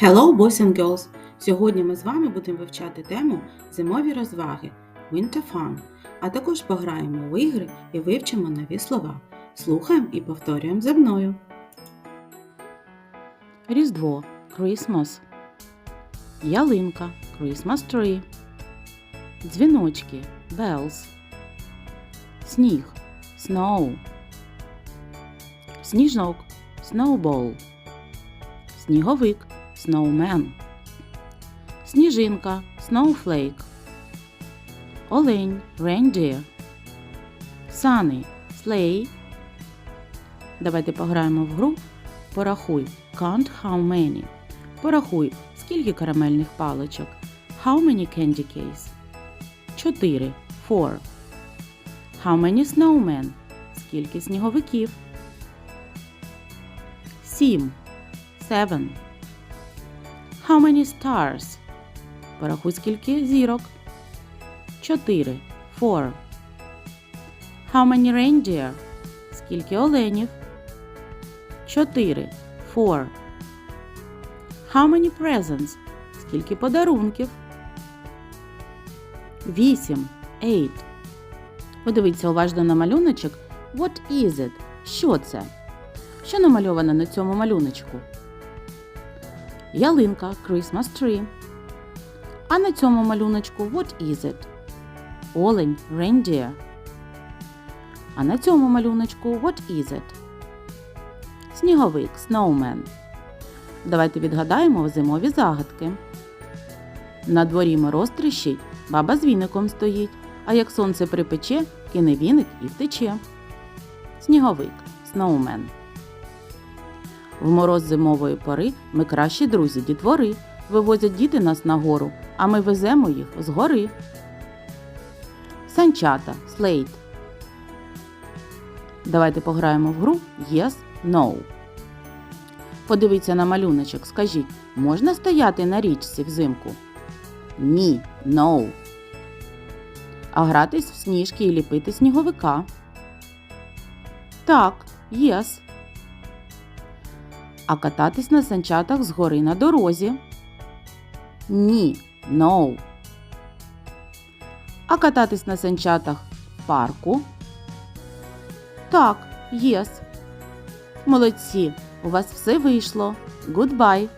Hello, boys and girls! Сьогодні ми з вами будемо вивчати тему зимові розваги Winter Fun, а також пограємо в ігри і вивчимо нові слова. Слухаємо і повторюємо за мною. Різдво Christmas. Ялинка Christmas tree. Дзвіночки Bells. Сніг Snow. Сніжок Snowball. Сніговик Snowman. Сніжинка Snowflake. Олень Reindeer. Сани Sleigh. Давайте пограємо в гру Порахуй. Count how many. Порахуй, скільки карамельних паличок. How many candy case? 4. Four. How many snowmen? Скільки сніговиків? 7. Seven. How many stars? Порахуй, скільки зірок. 4. Four. How many reindeer? Скільки оленів? 4. Four. How many presents? Скільки подарунків? 8. Eight. Подивіться уважно на малюночок. What is it? Що це? Що намальовано на цьому малюночку? Ялинка Christmas tree. А на цьому малюночку what is it? Олень reindeer. А на цьому малюночку what is it? Сніговик Snowman. Давайте відгадаємо зимові загадки. На дворі мороз тріщить, баба з віником стоїть, а як сонце припече, кине віник і втече. Сніговик Snowman. В мороз зимової пори ми кращі друзі дітвори. Вивозять діти нас на гору, а ми веземо їх з гори. Санчата Слейт. Давайте пограємо в гру Yes, No. Подивіться на малюночок, скажіть, можна стояти на річці взимку? Ні, no. А гратись в сніжки і ліпити сніговика? Так, yes. А кататись на санчатах з гори на дорозі? Ні, no. А кататись на санчатах в парку? Так, yes. Молодці, у вас все вийшло. Goodbye!